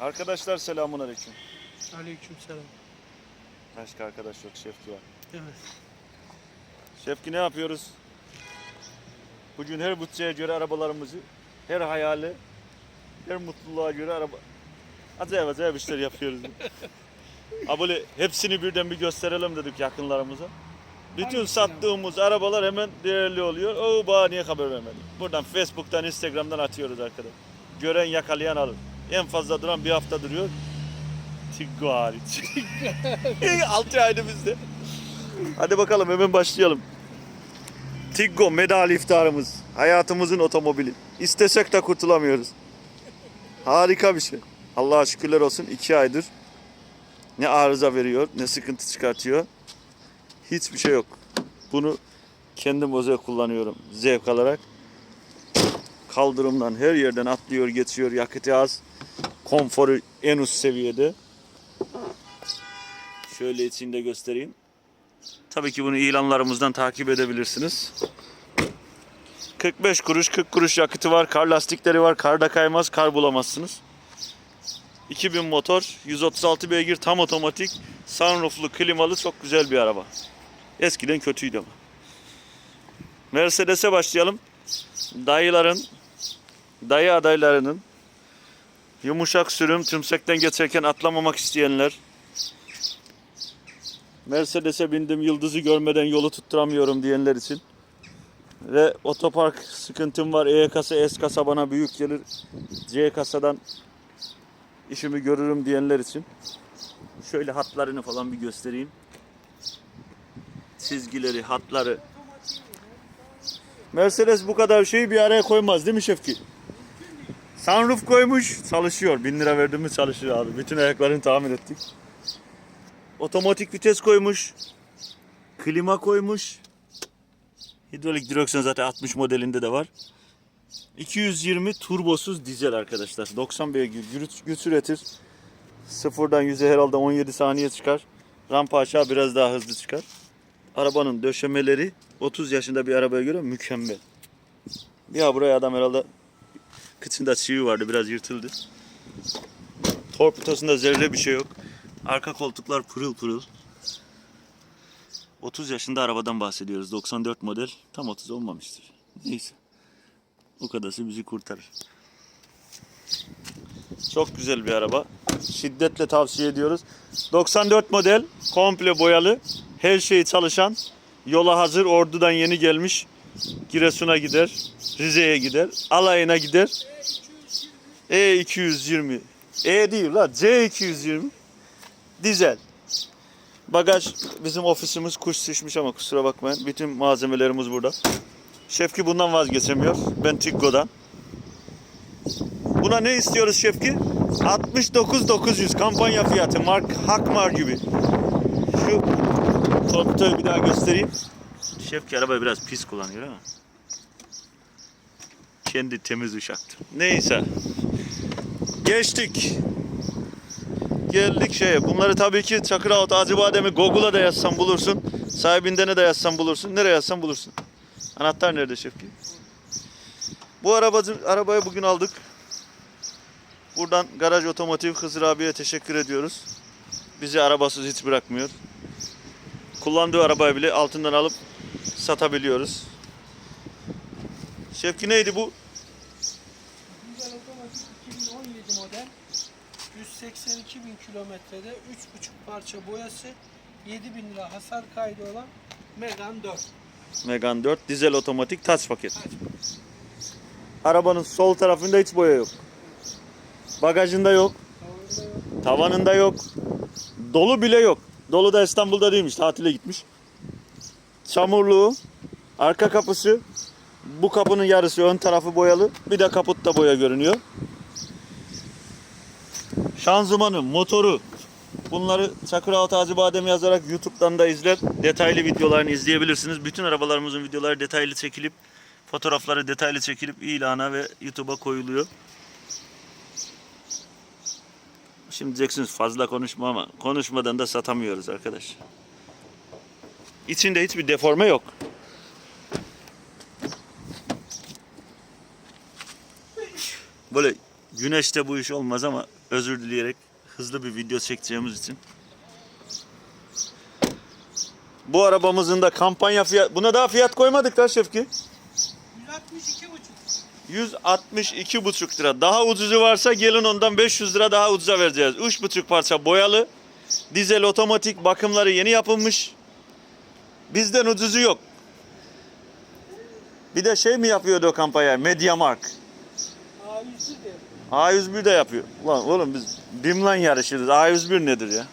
Arkadaşlar selamun aleyküm. Aleykümselam. Başka arkadaş yok Şefki var. Evet. Şefki ne yapıyoruz? Bugün her bütçeye göre arabalarımızı, her hayale, her mutluluğa göre araba... Acayip acayip işler yapıyoruz. böyle hepsini birden bir gösterelim dedik yakınlarımıza. Bütün Hangisini sattığımız arabalar hemen değerli oluyor. Oo bana niye haber vermedin? Buradan Facebook'tan, Instagram'dan atıyoruz arkadaş. Gören yakalayan alır. En fazla duran bir hafta duruyor. Tiggo hariç. 6 ayda bizde. Hadi bakalım hemen başlayalım. Tiggo medal iftarımız. Hayatımızın otomobili. İstesek de kurtulamıyoruz. Harika bir şey. Allah'a şükürler olsun 2 aydır ne arıza veriyor ne sıkıntı çıkartıyor. Hiçbir şey yok. Bunu kendim özel kullanıyorum zevk alarak. Kaldırımdan her yerden atlıyor geçiyor yakıtı az. Konforu en üst seviyede. Şöyle içinde göstereyim. Tabii ki bunu ilanlarımızdan takip edebilirsiniz. 45 kuruş, 40 kuruş yakıtı var, kar lastikleri var, karda kaymaz, kar bulamazsınız. 2000 motor, 136 beygir, tam otomatik, sunrooflu, klimalı çok güzel bir araba. Eskiden kötüydü ama. Mercedes'e başlayalım. Dayıların, dayı adaylarının yumuşak sürüm, tümsekten geçerken atlamamak isteyenler, Mercedes'e bindim yıldızı görmeden yolu tutturamıyorum diyenler için. Ve otopark sıkıntım var. E kasa, S kasa bana büyük gelir. C kasadan işimi görürüm diyenler için. Şöyle hatlarını falan bir göstereyim. Çizgileri, hatları. Mercedes bu kadar şeyi bir araya koymaz değil mi Şefki? Sunroof koymuş, çalışıyor. 1000 lira verdiğimiz çalışıyor abi. Bütün ayaklarını tahmin ettik. Otomatik vites koymuş. Klima koymuş. Hidrolik direksiyon zaten 60 modelinde de var. 220 turbosuz dizel arkadaşlar. 90 beygir güç, güç üretir. Sıfırdan 100'e herhalde 17 saniye çıkar. Rampa aşağı biraz daha hızlı çıkar. Arabanın döşemeleri 30 yaşında bir arabaya göre mükemmel. Ya buraya adam herhalde kıçında çivi vardı biraz yırtıldı. Torpidosunda zerre bir şey yok. Arka koltuklar pırıl pırıl. 30 yaşında arabadan bahsediyoruz. 94 model. Tam 30 olmamıştır. Neyse. O kadarsı bizi kurtarır. Çok güzel bir araba. Şiddetle tavsiye ediyoruz. 94 model. Komple boyalı. Her şeyi çalışan. Yola hazır. Ordu'dan yeni gelmiş. Giresun'a gider. Rize'ye gider. Alayına gider. E220. E değil la. C220. Dizel. Bagaj bizim ofisimiz kuş sıçmış ama kusura bakmayın. Bütün malzemelerimiz burada. Şefki bundan vazgeçemiyor. Ben Tiggo'dan. Buna ne istiyoruz Şefki? 69.900 kampanya fiyatı. Mark Hakmar gibi. Şu torpidoyu bir daha göstereyim. Şefki arabayı biraz pis kullanıyor ama. Kendi temiz uşaktı. Neyse. Geçtik. Geldik şeye. Bunları tabii ki Çakıraot, Acıbadem'i Google'a da yazsan bulursun. Sahibinden de yazsan bulursun. Nereye yazsan bulursun. Anahtar nerede Şefki? Bu arabacı, arabayı bugün aldık. Buradan Garaj Otomotiv Hızır abiye teşekkür ediyoruz. Bizi arabasız hiç bırakmıyor. Kullandığı arabayı bile altından alıp satabiliyoruz. Şefki neydi bu? Güzel otomatik 2017 model. 182 bin kilometrede 3,5 parça boyası 7 bin lira hasar kaydı olan Megane 4. Megane 4 dizel otomatik touch paket. Arabanın sol tarafında hiç boya yok. Bagajında yok. Tavanında yok. Tavanında yok. Dolu bile yok. Dolu da İstanbul'da değilmiş. Tatile gitmiş. Çamurluğu. Arka kapısı. Bu kapının yarısı ön tarafı boyalı. Bir de kaputta boya görünüyor. Şanzımanı, motoru. Bunları Çakıraltı Acıbadem yazarak YouTube'dan da izler. Detaylı videolarını izleyebilirsiniz. Bütün arabalarımızın videoları detaylı çekilip fotoğrafları detaylı çekilip ilana ve YouTube'a koyuluyor. Şimdi diyeceksiniz fazla konuşma ama konuşmadan da satamıyoruz arkadaş. İçinde hiçbir deforme yok. Böyle güneşte bu iş olmaz ama Özür dileyerek hızlı bir video çekeceğimiz için. Bu arabamızın da kampanya fiyat... Buna daha fiyat koymadık da Şefki. 162,5. 162,5 lira. Daha ucuzu varsa gelin ondan 500 lira daha ucuza vereceğiz. 3,5 parça boyalı. Dizel otomatik bakımları yeni yapılmış. Bizden ucuzu yok. Bir de şey mi yapıyordu o kampanya? Mediamark. A101 de. A101 de yapıyor. Ulan oğlum biz BİM'le yarışırız. A101 nedir ya?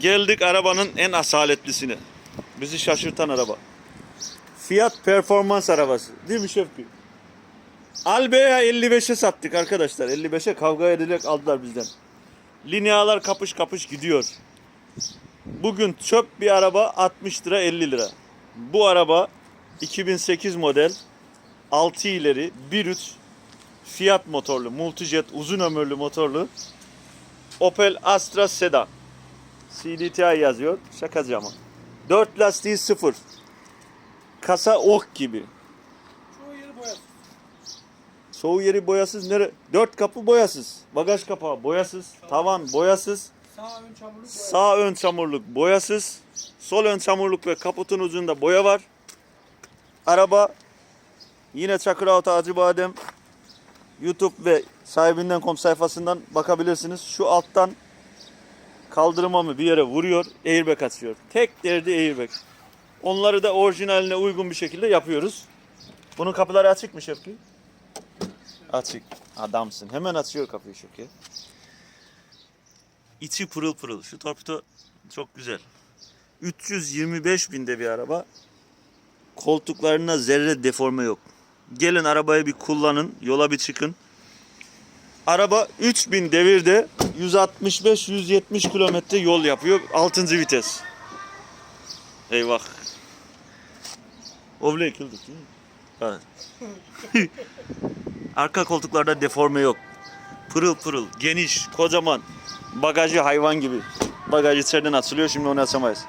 Geldik arabanın en asaletlisine. Bizi şaşırtan araba. Fiyat performans arabası. Değil mi Şevki? Albea'ya 55'e sattık arkadaşlar. 55'e kavga edilerek aldılar bizden. Linealar kapış kapış gidiyor. Bugün çöp bir araba 60 lira 50 lira. Bu araba 2008 model 6 ileri 1.3 Fiat motorlu, multijet uzun ömürlü motorlu Opel Astra Sedan. CDTI yazıyor. Şakacı ama. 4 lastiği sıfır. Kasa ok gibi. Çoğu yeri boyasız. Soğuk yeri boyasız. Nere? 4 kapı boyasız. Bagaj kapağı boyasız. Tavan boyasız. Sağ ön çamurluk boyasız. Sol ön çamurluk ve kaputun ucunda boya var. Araba yine Çakır Auto Acıbadem YouTube ve sahibinden.com sayfasından bakabilirsiniz. Şu alttan kaldırıma mı bir yere vuruyor, airbag açıyor. Tek derdi airbag. Onları da orijinaline uygun bir şekilde yapıyoruz. Bunun kapıları açık mı Şevki? Açık. Adamsın. Hemen açıyor kapıyı Şevki. İçi pırıl pırıl. Şu torpido çok güzel. 325 binde bir araba. Koltuklarına zerre deforme yok. Gelin arabayı bir kullanın. Yola bir çıkın. Araba 3000 devirde 165-170 kilometre yol yapıyor. 6. vites. Eyvah. Ovle yıkıldık değil mi? Evet. Arka koltuklarda deforme yok. Pırıl pırıl, geniş, kocaman. Bagajı hayvan gibi. Bagaj içeriden açılıyor şimdi onu açamayız.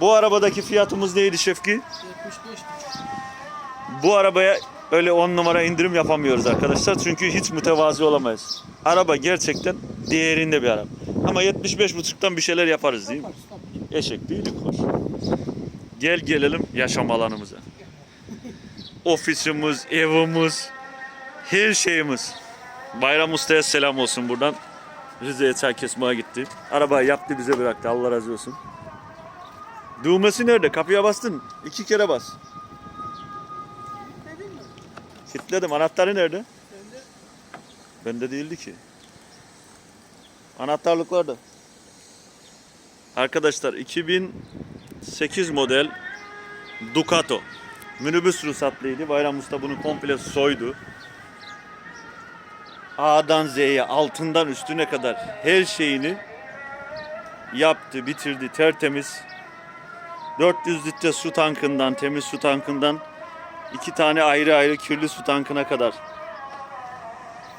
Bu arabadaki fiyatımız neydi Şefki? 75,5. Bu arabaya öyle 10 numara indirim yapamıyoruz arkadaşlar. Çünkü hiç mütevazi olamayız. Araba gerçekten değerinde bir araba. Ama 75.5'tan bir şeyler yaparız değil mi? Eşek değilik hoş. Gel gelelim yaşam alanımıza. Ofisimiz, evimiz, her şeyimiz. Bayram Usta'ya selam olsun buradan. Rize'ye çay kesmeye gitti. Arabayı yaptı bize bıraktı. Allah razı olsun. Düğmesi nerede? Kapıya bastın. İki kere bas. Mi? Kilitledim. Anahtarı nerede? Sen de Bende değildi ki. Anahtarlıklar da. Arkadaşlar 2008 model Ducato. Minibüs ruhsatlıydı. Bayram Usta bunu komple soydu. A'dan Z'ye, altından üstüne kadar her şeyini yaptı, bitirdi, tertemiz. 400 litre su tankından, temiz su tankından iki tane ayrı ayrı kirli su tankına kadar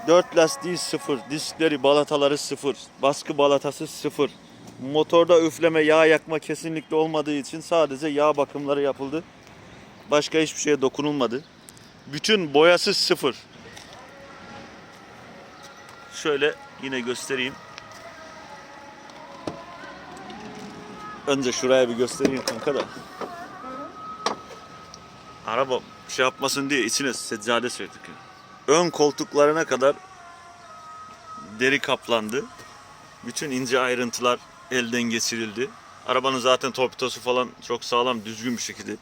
4 lastiği sıfır, diskleri, balataları sıfır, baskı balatası sıfır. Motorda üfleme, yağ yakma kesinlikle olmadığı için sadece yağ bakımları yapıldı. Başka hiçbir şeye dokunulmadı. Bütün boyası sıfır. Şöyle yine göstereyim. Önce şuraya bir göstereyim kanka da. Araba şey yapmasın diye içine seccade serdik. ya ön koltuklarına kadar deri kaplandı. Bütün ince ayrıntılar elden geçirildi. Arabanın zaten torpidosu falan çok sağlam, düzgün bir şekilde.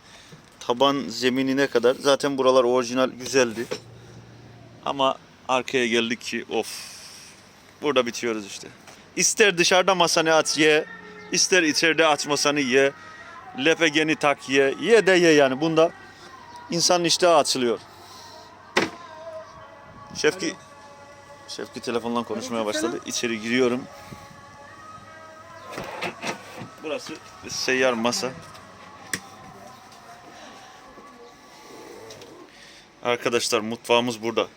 Taban zeminine kadar zaten buralar orijinal güzeldi. Ama arkaya geldik ki of. Burada bitiyoruz işte. İster dışarıda masanı aç ye, ister içeride aç masanı ye. Lepegeni tak ye, ye de ye yani. Bunda insanın iştahı açılıyor. Şefki Şefki telefondan konuşmaya başladı. İçeri giriyorum. Burası seyyar masa. Arkadaşlar mutfağımız burada.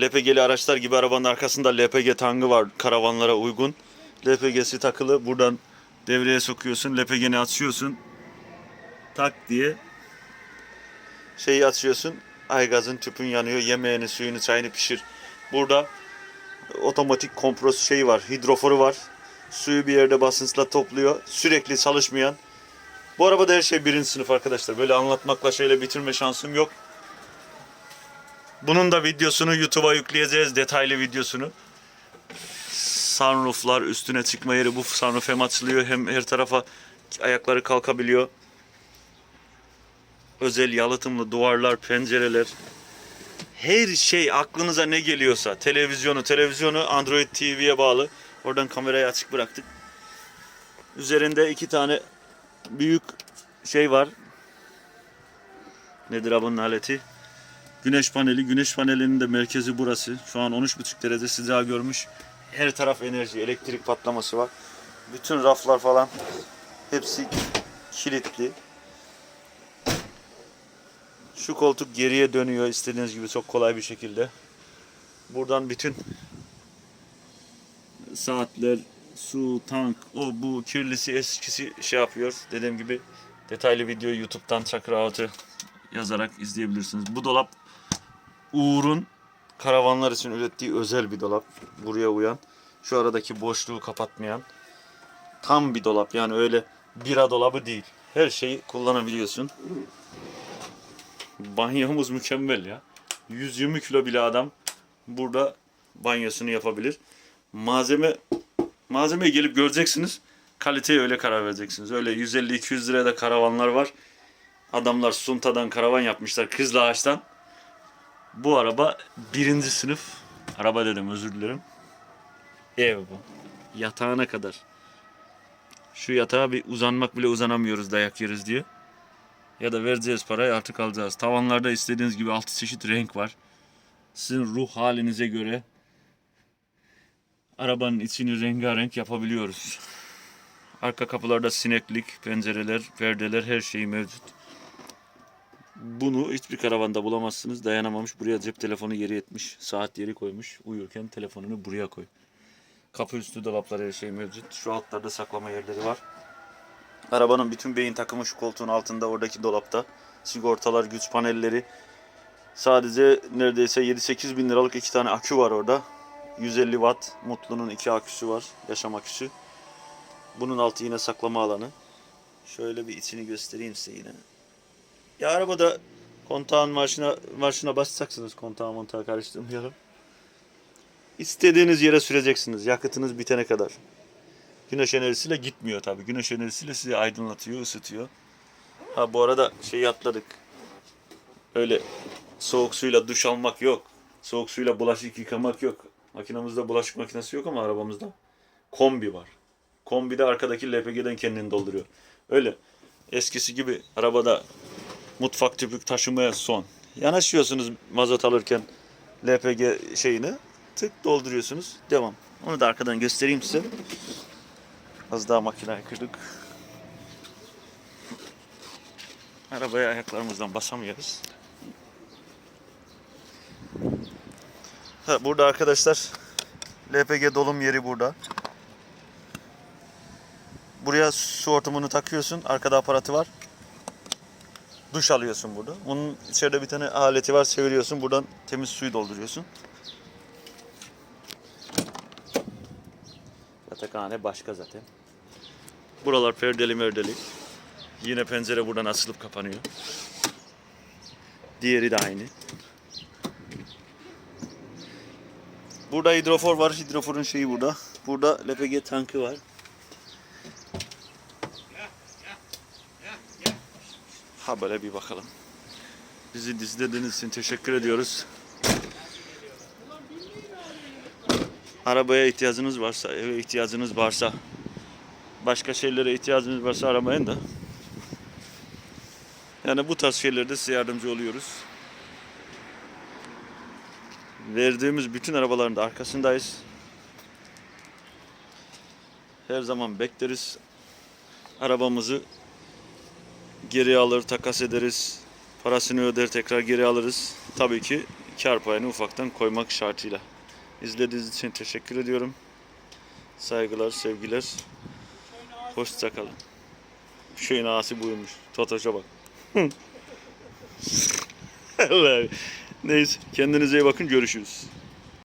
LPG'li araçlar gibi arabanın arkasında LPG tangı var karavanlara uygun. LPG'si takılı. Buradan devreye sokuyorsun. LPG'ni açıyorsun. Tak diye şeyi açıyorsun. Aygazın tüpün yanıyor. Yemeğini, suyunu, çayını pişir. Burada otomatik kompres şeyi var, hidroforu var. Suyu bir yerde basınçla topluyor. Sürekli çalışmayan. Bu arabada her şey birinci sınıf arkadaşlar. Böyle anlatmakla şeyle bitirme şansım yok. Bunun da videosunu YouTube'a yükleyeceğiz. Detaylı videosunu. Sunrooflar üstüne çıkma yeri. Bu sunroof hem açılıyor hem her tarafa ayakları kalkabiliyor. Özel yalıtımlı duvarlar, pencereler. Her şey aklınıza ne geliyorsa. Televizyonu, televizyonu Android TV'ye bağlı. Oradan kamerayı açık bıraktık. Üzerinde iki tane büyük şey var. Nedir abinin aleti? Güneş paneli. Güneş panelinin de merkezi burası. Şu an 13,5 derece sıcağı görmüş. Her taraf enerji, elektrik patlaması var. Bütün raflar falan hepsi kilitli. Şu koltuk geriye dönüyor istediğiniz gibi çok kolay bir şekilde. Buradan bütün saatler, su, tank, o bu kirlisi eskisi şey yapıyor. Dediğim gibi detaylı videoyu YouTube'dan Çakır Ağıt'ı yazarak izleyebilirsiniz. Bu dolap Uğur'un karavanlar için ürettiği özel bir dolap. Buraya uyan. Şu aradaki boşluğu kapatmayan. Tam bir dolap yani öyle bira dolabı değil. Her şeyi kullanabiliyorsun. Banyomuz mükemmel ya. 120 kilo bile adam burada banyosunu yapabilir. Malzeme malzemeye gelip göreceksiniz. Kaliteye öyle karar vereceksiniz. Öyle 150-200 liraya da karavanlar var. Adamlar Sunta'dan karavan yapmışlar kızlı ağaçtan. Bu araba birinci sınıf. Araba dedim özür dilerim. Ev bu. Yatağına kadar. Şu yatağa bir uzanmak bile uzanamıyoruz dayak yeriz diye. Ya da vereceğiz parayı artık alacağız. Tavanlarda istediğiniz gibi altı çeşit renk var. Sizin ruh halinize göre arabanın içini rengarenk yapabiliyoruz. Arka kapılarda sineklik, pencereler, perdeler her şey mevcut. Bunu hiçbir karavanda bulamazsınız. Dayanamamış buraya cep telefonu yeri etmiş. Saat yeri koymuş. Uyurken telefonunu buraya koy. Kapı üstü dolaplar her şey mevcut. Şu altlarda saklama yerleri var. Arabanın bütün beyin takımı şu koltuğun altında oradaki dolapta. Sigortalar, güç panelleri. Sadece neredeyse 7-8 bin liralık iki tane akü var orada. 150 watt. Mutlu'nun iki aküsü var. Yaşam aküsü. Bunun altı yine saklama alanı. Şöyle bir içini göstereyim size yine. Ya arabada kontağın marşına, marşına basacaksınız. Kontağı montağı karıştırmayalım. İstediğiniz yere süreceksiniz. Yakıtınız bitene kadar. Güneş enerjisiyle gitmiyor tabii. Güneş enerjisiyle sizi aydınlatıyor, ısıtıyor. Ha bu arada şeyi atladık. Öyle soğuk suyla duş almak yok. Soğuk suyla bulaşık yıkamak yok. Makinamızda bulaşık makinesi yok ama arabamızda kombi var. Kombi de arkadaki LPG'den kendini dolduruyor. Öyle eskisi gibi arabada mutfak tüpük taşımaya son. Yanaşıyorsunuz mazot alırken LPG şeyini tık dolduruyorsunuz. Devam. Onu da arkadan göstereyim size. Az daha makineyi kırdık. Arabaya ayaklarımızdan basamıyoruz. Ha, burada arkadaşlar LPG dolum yeri burada. Buraya su hortumunu takıyorsun. Arkada aparatı var. Duş alıyorsun burada. Onun içeride bir tane aleti var. Çeviriyorsun. Buradan temiz suyu dolduruyorsun. Yatakhane başka zaten. Buralar perdeli merdeli. Yine pencere buradan açılıp kapanıyor. Diğeri de aynı. Burada hidrofor var. Hidroforun şeyi burada. Burada LPG tankı var. Ha böyle bir bakalım. Bizi izlediğiniz için teşekkür ediyoruz. Arabaya ihtiyacınız varsa, eve ihtiyacınız varsa, başka şeylere ihtiyacınız varsa aramayın da. Yani bu tarz şeylerde size yardımcı oluyoruz. Verdiğimiz bütün arabaların da arkasındayız. Her zaman bekleriz. Arabamızı geri alır, takas ederiz. Parasını öder, tekrar geri alırız. Tabii ki kar payını ufaktan koymak şartıyla. İzlediğiniz için teşekkür ediyorum. Saygılar, sevgiler. Hoşçakalın. Şeyin ağası buymuş. Totoş'a bak. Neyse. Kendinize iyi bakın. Görüşürüz.